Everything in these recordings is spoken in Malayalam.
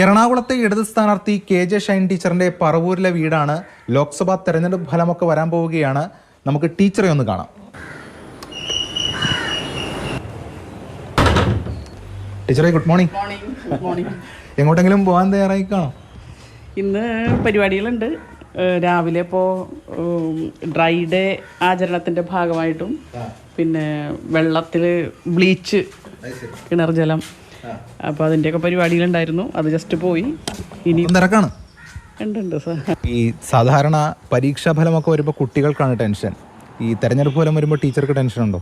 എറണാകുളത്തെ ഇടത് സ്ഥാനാർത്ഥി കെ ജെ ഷൈൻ ടീച്ചറിന്റെ പറവൂരിലെ വീടാണ് ലോക്സഭാ തെരഞ്ഞെടുപ്പ് ഫലമൊക്കെ വരാൻ പോവുകയാണ്. നമുക്ക് ടീച്ചറെ ഒന്ന് കാണാം. ടീച്ചറെ ഗുഡ് മോർണിംഗ്. എങ്ങോട്ടെങ്കിലും പോകാൻ തയ്യാറായി കാണോ ഇന്ന് പരിപാടികളുണ്ട്. രാവിലെ ഇപ്പോൾ ഡ്രൈ ഡേ ആചരണത്തിന്റെ ഭാഗമായിട്ടും പിന്നെ വെള്ളത്തിൽ ബ്ലീച്ച് കിണർ ജലം. അപ്പോൾ അതിന്റെയൊക്കെ പരിപാടികളുണ്ടായിരുന്നു. അത് ജസ്റ്റ് പോയി. ഇനി തിരക്കാണ്. ഉണ്ട് ഉണ്ട് സാർ ഈ സാധാരണ പരീക്ഷാ ഫലമൊക്കെ വരുമ്പോൾ കുട്ടികൾക്കാണ് ടെൻഷൻ. ഈ തെരഞ്ഞെടുപ്പ് ഫലം വരുമ്പോൾ ടീച്ചർക്ക് ടെൻഷൻ ഉണ്ടോ?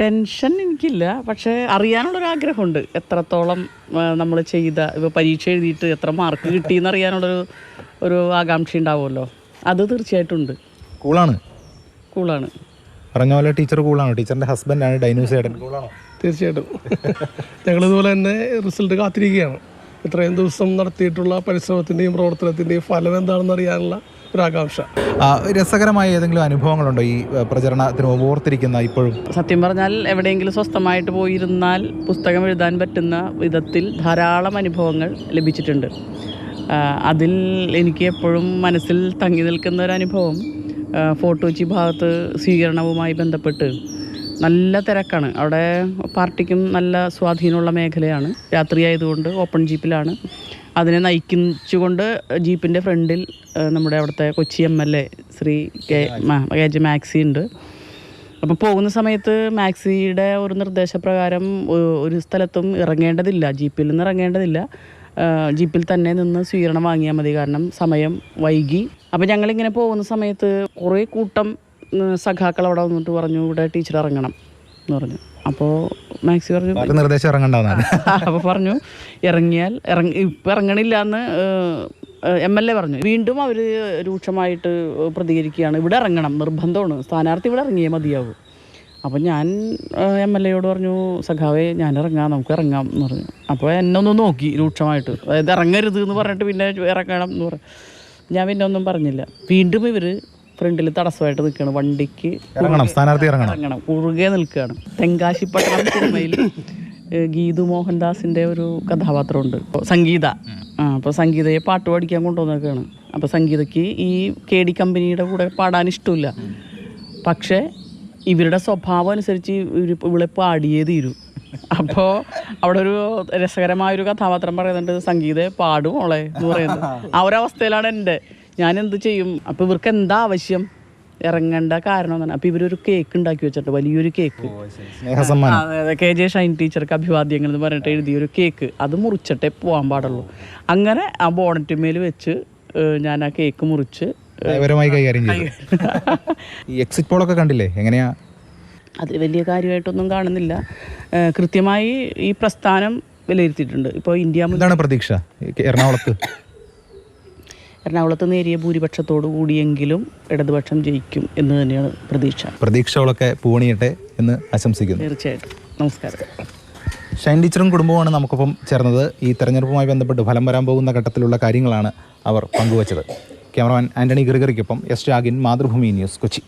ടെൻഷൻ എനിക്കില്ല. പക്ഷേ അറിയാനുള്ളൊരു ആഗ്രഹമുണ്ട് എത്രത്തോളം നമ്മൾ ചെയ്ത ഇപ്പോൾ പരീക്ഷ എഴുതിയിട്ട് എത്ര മാർക്ക് കിട്ടിയെന്ന് അറിയാനുള്ളൊരു ഒരു ആകാംക്ഷ ഉണ്ടാവുമല്ലോ. അത് തീർച്ചയായിട്ടും ഉണ്ട് കൂളാണ് കൂളാണ് പറഞ്ഞ പോലെ ടീച്ചർ കൂളാണ് ടീച്ചറിന്റെ ഹസ്ബൻഡാണ് ഡൈനൂസ് ഏടൻ കൂളാണോ തീർച്ചയായിട്ടും. ഞങ്ങളിതുപോലെ തന്നെ റിസൾട്ട് കാത്തിരിക്കുകയാണ്. ഇത്രയും ദിവസം നടത്തിയിട്ടുള്ള പരിശ്രമത്തിന്റെയും പ്രവർത്തനത്തിന്റെയും ഫലം എന്താണെന്ന് അറിയാനുള്ള ഒരാകാംക്ഷ രസകരമായ ഏതെങ്കിലും അനുഭവങ്ങളുണ്ടോ ഈ പ്രചരണത്തിന് ഓർത്തിരിക്കുന്ന ഇപ്പോഴും? സത്യം പറഞ്ഞാൽ എവിടെയെങ്കിലും സ്വസ്ഥമായിട്ട് പോയിരുന്നാൽ പുസ്തകം എഴുതാൻ പറ്റുന്ന വിധത്തിൽ ധാരാളം അനുഭവങ്ങൾ ലഭിച്ചിട്ടുണ്ട്. അതിൽ എനിക്ക് എപ്പോഴും മനസ്സിൽ തങ്ങി നിൽക്കുന്ന ഒരു അനുഭവം ആ, ഫോർട്ട് കൊച്ചി ഭാഗത്ത് സ്വീകരണവുമായി ബന്ധപ്പെട്ട് നല്ല തിരക്കാണ്. അവിടെ പാർട്ടിക്കും നല്ല സ്വാധീനമുള്ള മേഖലയാണ്. രാത്രി ആയതുകൊണ്ട് ഓപ്പൺ ജീപ്പിലാണ്. അതിനെ നയിക്കുന്നുകൊണ്ട് ജീപ്പിന്റെ ഫ്രണ്ടിൽ നമ്മുടെ അവിടുത്തെ Kochi M L A Shri K K J Maxy ഉണ്ട്. അപ്പോൾ പോകുന്ന സമയത്ത് മാക്സിയുടെ ഒരു നിർദ്ദേശപ്രകാരം ഒരു സ്ഥലത്തും ഇറങ്ങേണ്ടതില്ല. ജീപ്പിൽ നിന്ന് ഇറങ്ങേണ്ടതില്ല. ജീപ്പിൽ തന്നെ നിന്ന് സ്വീകരണം വാങ്ങിയാൽ മതി. കാരണം സമയം വൈകി. അപ്പോൾ ഞങ്ങളിങ്ങനെ പോകുന്ന സമയത്ത് കുറേ കൂട്ടം സഖാക്കൾ അവിടെ വന്നിട്ട് പറഞ്ഞു ഇവിടെ ടീച്ചർ ഇറങ്ങണം എന്ന് പറഞ്ഞു. അപ്പോൾ മാക്സി പറഞ്ഞു നിർദ്ദേശം ഇറങ്ങണ്ടെന്നാണ്. അപ്പോൾ പറഞ്ഞു ഇറങ്ങിയാൽ ഇറങ്ങി ഇപ്പം ഇറങ്ങണില്ല എന്ന് എം എൽ എ പറഞ്ഞു. വീണ്ടും അവർ രൂക്ഷമായിട്ട് പ്രതികരിക്കുകയാണ്. ഇവിടെ ഇറങ്ങണം നിർബന്ധമാണ്. സ്ഥാനാർത്ഥി ഇവിടെ ഇറങ്ങിയേ മതിയാവും. അപ്പോൾ ഞാൻ എം എൽ എയോട് പറഞ്ഞു സഖാവേ ഞാൻ ഇറങ്ങാം നമുക്ക് ഇറങ്ങാം എന്ന് പറഞ്ഞു. അപ്പോൾ എന്നെ ഒന്ന് നോക്കി രൂക്ഷമായിട്ട്. അതായത് ഇറങ്ങരുത് എന്ന് പറഞ്ഞിട്ട് പിന്നെ ഇറങ്ങണം എന്ന് പറഞ്ഞു. ഞാൻ പിന്നെ ഒന്നും പറഞ്ഞില്ല. വീണ്ടും ഇവർ ഫ്രണ്ടിൽ തടസ്സമായിട്ട് നിൽക്കുകയാണ് വണ്ടിക്ക് ഇറങ്ങണം സ്ഥാനാർത്ഥി ഇറങ്ങണം. ഇറങ്ങണം. കുറുകെ നിൽക്കുകയാണ് തെങ്കാശിപ്പട്ടണം സിനിമയിൽ ഗീതു മോഹൻദാസിന്റെ ഒരു കഥാപാത്രമുണ്ട്. സംഗീത. ആ അപ്പോൾ സംഗീതയെ പാട്ട് പഠിക്കാൻ കൊണ്ടുവന്നേക്കാണ്. അപ്പോൾ സംഗീതയ്ക്ക് ഈ കെ ഡി കമ്പനിയുടെ കൂടെ പാടാൻ ഇഷ്ടമില്ല. പക്ഷേ ഇവരുടെ സ്വഭാവം അനുസരിച്ച് ഇവർ ഇവളെ പാടിയേ തീരൂ. അപ്പോൾ അവിടെ ഒരു രസകരമായ ഒരു കഥാപാത്രം പറയുന്നുണ്ട് സംഗീത പാടും ഓളെ എന്ന് പറയുന്നത്. ആ ഒരവസ്ഥയിലാണ് എന്റെ ഞാൻ എന്ത് ചെയ്യും? അപ്പോൾ ഇവർക്ക് എന്താ ആവശ്യം? ഇറങ്ങേണ്ട കാരണം എന്നാണ്. അപ്പോൾ ഇവരൊരു കേക്ക് ഉണ്ടാക്കി വെച്ചിട്ട് വലിയൊരു കേക്ക്. കെ ജെ ഷൈൻ ടീച്ചർക്ക് അഭിവാദ്യങ്ങൾ എന്ന് പറഞ്ഞിട്ട് എഴുതിയൊരു കേക്ക് അത് മുറിച്ചിട്ടേ പോകാൻ പാടുള്ളൂ. അങ്ങനെ ആ ബോണറ്റിന്മേൽ വെച്ച് ഞാൻ ആ കേക്ക് മുറിച്ച് കൈകാര്യം ചെയ്തു. ഈ എക്സിറ്റ് പോളൊക്കെ കണ്ടില്ലേ? എങ്ങനെയാ? അത് വലിയ കാര്യമായിട്ടൊന്നും കാണുന്നില്ല. കൃത്യമായി ഈ പ്രസ്ഥാനം വിലയിരുത്തിയിട്ടുണ്ട്. ഇപ്പോൾ ഇന്ത്യ പ്രതീക്ഷ? എറണാകുളത്ത്? എറണാകുളത്ത് നേരിയ ഭൂരിപക്ഷത്തോടു കൂടിയെങ്കിലും ഇടതുപക്ഷം ജയിക്കും എന്ന് തന്നെയാണ് പ്രതീക്ഷ. പ്രതീക്ഷകളൊക്കെ പൂണിയട്ടെ എന്ന് ആശംസിക്കുന്നു. തീർച്ചയായിട്ടും. നമസ്കാരം. ഷൈൻ ടീച്ചറും കുടുംബവുമാണ് നമുക്കൊപ്പം ചേർന്നത്. ഈ തെരഞ്ഞെടുപ്പുമായി ബന്ധപ്പെട്ട് ഫലം വരാൻ പോകുന്ന ഘട്ടത്തിലുള്ള കാര്യങ്ങളാണ് അവർ പങ്കുവച്ചത്. ക്യാമറമാൻ ആന്റണി ഗ്രിഗറിക്കൊപ്പം എസ് ജാഗിൻ മാതൃഭൂമി ന്യൂസ് കൊച്ചി.